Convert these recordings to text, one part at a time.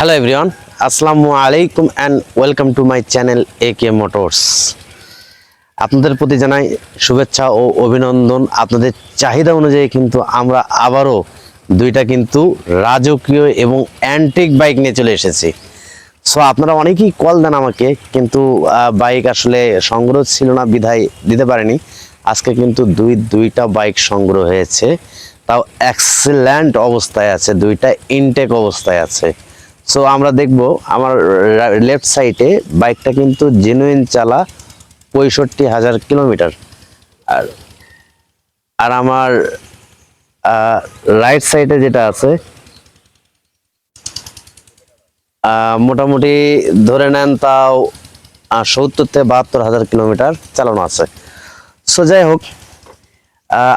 Hello everyone আসসালামু আলাইকুম and welcome to my channel A K Motors আপনাদের প্রতি জানাই শুভেচ্ছা ও অভিনন্দন। আপনাদের চাহিদা অনুযায়ী কিন্তু আমরা আবারও দুইটা কিন্তু রাজকীয় এবং অ্যান্টিক বাইক নিয়ে চলে এসেছি। সো আপনারা অনেকেই কল দেন আমাকে, কিন্তু বাইক আসলে সংগ্রহ ছিল না, বিধায় দিতে পারেনি। আজকে কিন্তু দুই, দুইটা বাইক সংগ্রহ হয়েছে। তাও এক্সেলেন্ট অবস্থায় আছে, দুইটা ইনটেক অবস্থায় আছে। সো আমরা দেখব আমার লেফট সাইডে বাইকটা কিন্তু জেনুইন চালা পঁয়ষট্টি হাজার কিলোমিটার। আর আর আমার রাইট সাইডে যেটা আছে মোটামুটি ধরে নেন তাও সত্তর থেকে বাহাত্তর হাজার কিলোমিটার চালানো আছে। সো যাই হোক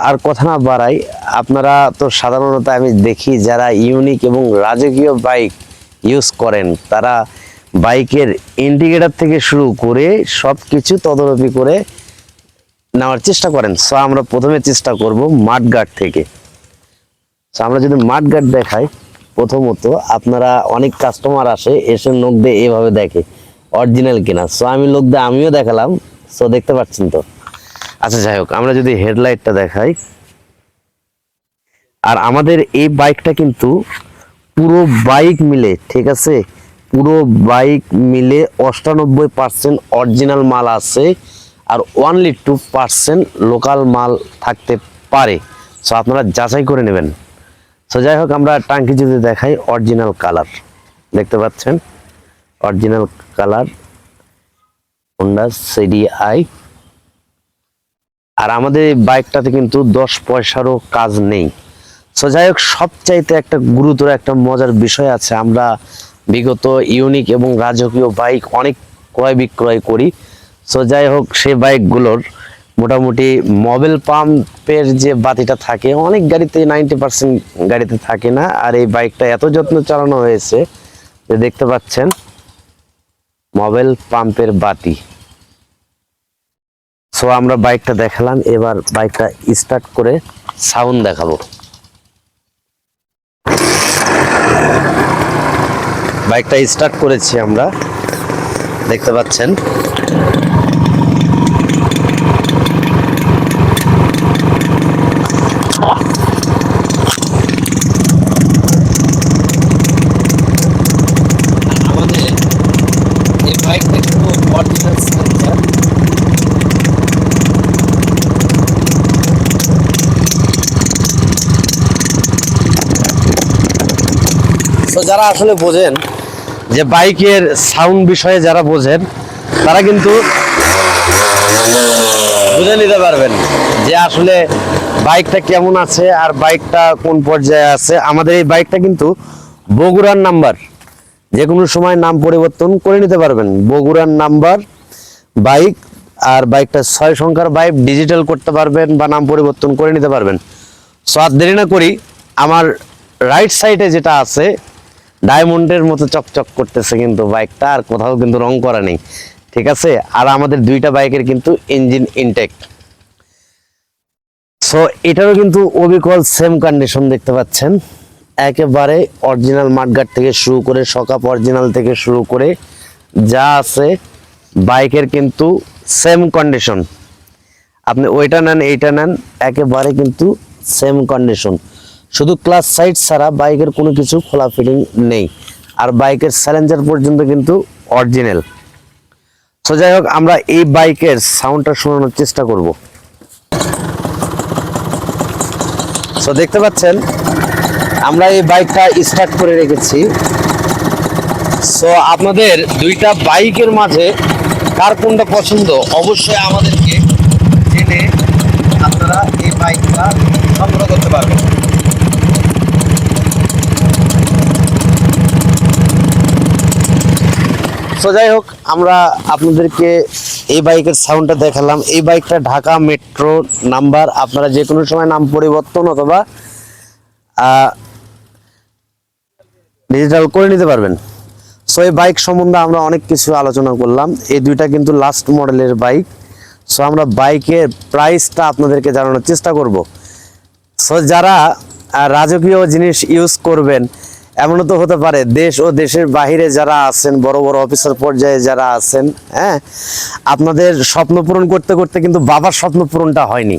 আর কথা না বাড়াই, আপনারা তো সাধারণত আমি দেখি যারা ইউনিক এবং রাজকীয় বাইক ইউজ করেন। তারা বাইকের ইন্ডিকেটার থেকে শুরু করে সব কিছু তদারকি করে নেওয়ার চেষ্টা করেন। সো আমরা প্রথমে চেষ্টা করব মাঠগার্ড থেকে। সো আমরা যদি মাঠগার্ড দেখাই, প্রথমত আপনারা অনেক কাস্টমার আসে, এসে লোক দিয়ে এভাবে দেখে অরিজিনাল কিনা। সো আমি লোক দিয়ে আমিও দেখালাম। সো দেখতে পাচ্ছেন তো? আচ্ছা যাই হোক, আমরা যদি হেডলাইটটা দেখাই। আর আমাদের এই বাইকটা কিন্তু পুরো বাইক মিলে, ঠিক আছে? পুরো বাইক মিলে অষ্টানব্বই পার্সেন্ট অরিজিনাল মাল আছে আর ওয়ানলি টু পার্সেন্ট লোকাল মাল থাকতে পারে। সো আপনারা যাচাই করে নেবেন। সো যাই হোক, আমরা টাঙ্কি যদি দেখাই অরিজিনাল কালার দেখতে পাচ্ছেন? অরিজিনাল কালার হোন্ডা সিডিআই আর আমাদের বাইকটাতে কিন্তু দশ পয়সারও কাজ নেই। সো যাই হোক সবচাইতে একটা গুরুতর একটা মজার বিষয় আছে। আমরা বিগত ইউনিক এবং রাজকীয় বাইক অনেক ক্রয় বিক্রয় করি। সো যাই হোক সে বাইকগুলোর মোটামুটি মোবাইল পাম্পের যে বাতিটা থাকে, অনেক গাড়িতে নাইনটি পার্সেন্ট গাড়িতে থাকে না। আর এই বাইকটা এত যত্ন চালানো হয়েছে যে দেখতে পাচ্ছেন মোবাইল পাম্পের বাতি। সো আমরা বাইকটা দেখালাম। এবার বাইকটা স্টার্ট করে সাউন্ড দেখাবো। বাইকটা স্টার্ট করেছি আমরা। দেখতে পাচ্ছেন। যারা আসলে বোঝেন যে বাইকের সাউন্ড বিষয়ে যারা বোঝেন, তারা কিন্তু বুঝে নিতে পারবেন যে আসলে বাইকটা কেমন আছে আর বাইকটা কোন পর্যায়ে আছে। আমাদের এই বাইকটা কিন্তু বগুড়ার নাম্বার। যে কোনো সময় নাম পরিবর্তন করে নিতে পারবেন। বগুড়ার নাম্বার, বাইক আর বাইকটা ছয় সংখ্যার বাইক ডিজিটাল করতে পারবেন বা নাম পরিবর্তন করে নিতে পারবেন। সো আর দেরি না করি, আমার রাইট সাইডে যেটা আছে ডায়মন্ডের মতো চকচক করতেছে কিন্তু বাইকটা, আর কোথাও কিন্তু রং করা নেই। ঠিক আছে? আর আমাদের দুইটা বাইকের কিন্তু ইঞ্জিন ইনটেক সো এটারও কিন্তু অবিকল সেম কন্ডিশন দেখতে পাচ্ছেন। একেবারে অরিজিনাল মাঠগাট থেকে শুরু করে সকাপ অরিজিনাল থেকে শুরু করে যা আছে, বাইকের কিন্তু সেম কন্ডিশন আপনি ওইটা নেন, এইটা নেন, একেবারে কিন্তু সেম কন্ডিশন শুধু ক্লাস সাইড ছাড়া বাইকের কোনো কিছু খোলা ফিটিং নেই। আর বাইকের স্যালেঞ্জার পর্যন্ত কিন্তু অরিজিনাল তো যাই হোক, আমরা এই বাইকের সাউন্ডটা শোনানোর চেষ্টা করব। তো দেখতে পাচ্ছেন, আমরা এই বাইকটা স্টার্ট করে রেখেছি। সো আপনাদের দুইটা বাইকের মাঝে কার কোনটা পছন্দ, অবশ্যই আমাদেরকে জেনে আপনারা এই বাইকটা সংগ্রহ করতে পারবেন। সো যাই হোক, আমরা আপনাদেরকে এই বাইকের সাউন্ডটা দেখালাম। এই বাইকটা ঢাকা মেট্রো নাম্বার আপনারা যে কোনো সময় নাম পরিবর্তন অথবা ডিজিটাল করে নিতে পারবেন। সো এই বাইক সম্বন্ধে আমরা অনেক কিছু আলোচনা করলাম। এই দুইটা কিন্তু লাস্ট মডেলের বাইক। সো আমরা বাইকের প্রাইসটা আপনাদেরকে জানানোর চেষ্টা করব। সো যারা রাজকীয় জিনিস ইউজ করবেন এমনও তো হতে পারে, দেশ ও দেশের বাইরে যারা আছেন, বড় বড় অফিসার পর্যায়ে যারা আছেন হ্যাঁ আপনাদের স্বপ্ন পূরণ করতে করতে কিন্তু বাবার স্বপ্ন পূরণটা হয়নি।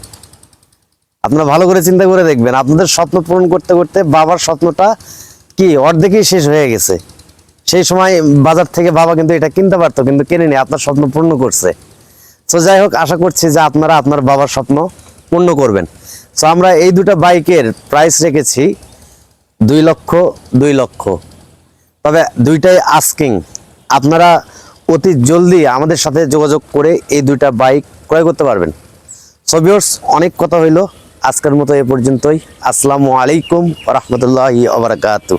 আপনারা ভালো করে চিন্তা করে দেখবেন, আপনাদের স্বপ্ন পূরণ করতে করতে বাবার স্বপ্নটা কি, অর্ধেকই শেষ হয়ে গেছে। সেই সময় বাজার থেকে বাবা কিন্তু এটা কিনতে পারতো, কিন্তু কিনেনি আপনার স্বপ্ন পূর্ণ করছে। তো যাই হোক, আশা করছি যে আপনারা আপনার বাবার স্বপ্ন পূর্ণ করবেন। তো আমরা এই দুটো বাইকের প্রাইস রেখেছি। দুই লক্ষ দুই লক্ষ। তবে দুইটাই আস্কিং আপনারা অতি জলদি আমাদের সাথে যোগাযোগ করে এই দুইটা বাইক ক্রয় করতে পারবেন। সবিওর্স অনেক কথা হইল। আজকের মতো এ পর্যন্তই। আসসালামু আলাইকুম রহমতুল্লাহ ওবরাকাতু